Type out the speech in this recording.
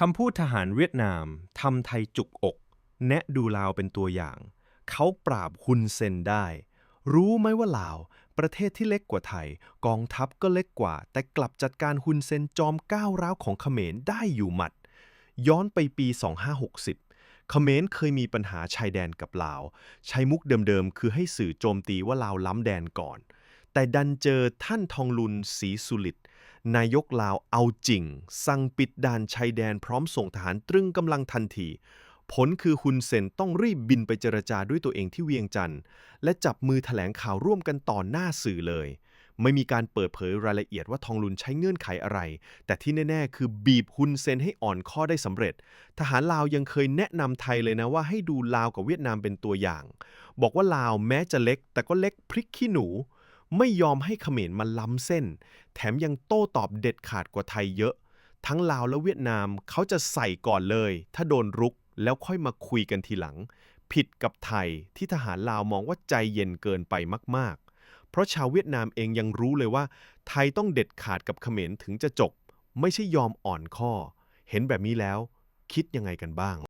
คำพูดทหารเวียดนามทำไทยจุกอก แนะดูลาวเป็นตัวอย่าง เขาปราบฮุนเซนได้ รู้ไหมว่าลาว ประเทศที่เล็กกว่าไทย กองทัพก็เล็กกว่า แต่กลับจัดการฮุนเซนจอมก้าวร้าวของเขมรได้อยู่หมัด ย้อนไปปี 2560เขมรเคยมีปัญหาชายแดนกับลาว ใช้มุกเดิมๆ คือให้สื่อโจมตีว่าลาวล้ำแดนก่อน แต่ดันเจอท่านทองลุนศรีสุลิต นายกลาวเอาจริง สั่งปิดด่านชายแดนพร้อมส่งทหารตรึงกำลังทันที ผลคือฮุนเซนต้องรีบบินไปเจรจาด้วยตัวเองที่เวียงจันทร์และจับมือแถลงข่าวร่วมกันต่อหน้าสื่อเลย ไม่มีการเปิดเผยรายละเอียดว่าทองลุนใช้เงื่อนไขอะไร แต่ที่แน่ ๆ คือบีบฮุนเซนให้อ่อนข้อได้สำเร็จ ทหารลาวยังเคยแนะนำไทยเลยนะว่าให้ดูลาวกับเวียดนามเป็นตัวอย่าง บอกว่าลาวแม้จะเล็ก แต่ก็เล็กพริกขี้หนู ไม่ยอมให้เขมรมันล้ำเส้น แถมยังโต้ตอบเด็ดขาดกว่าไทยเยอะ ทั้งลาวและเวียดนามเขาจะใส่ก่อนเลย ถ้าโดนรุกแล้วค่อยมาคุยกันทีหลัง ผิดกับไทยที่ทหารลาวมองว่าใจเย็นเกินไปมาก ๆ เพราะชาวเวียดนามเองยังรู้เลยว่า ไทยต้องเด็ดขาดกับเขมรถึงจะจบ ไม่ใช่ยอมอ่อนข้อ เห็นแบบนี้แล้ว คิดยังไงกันบ้าง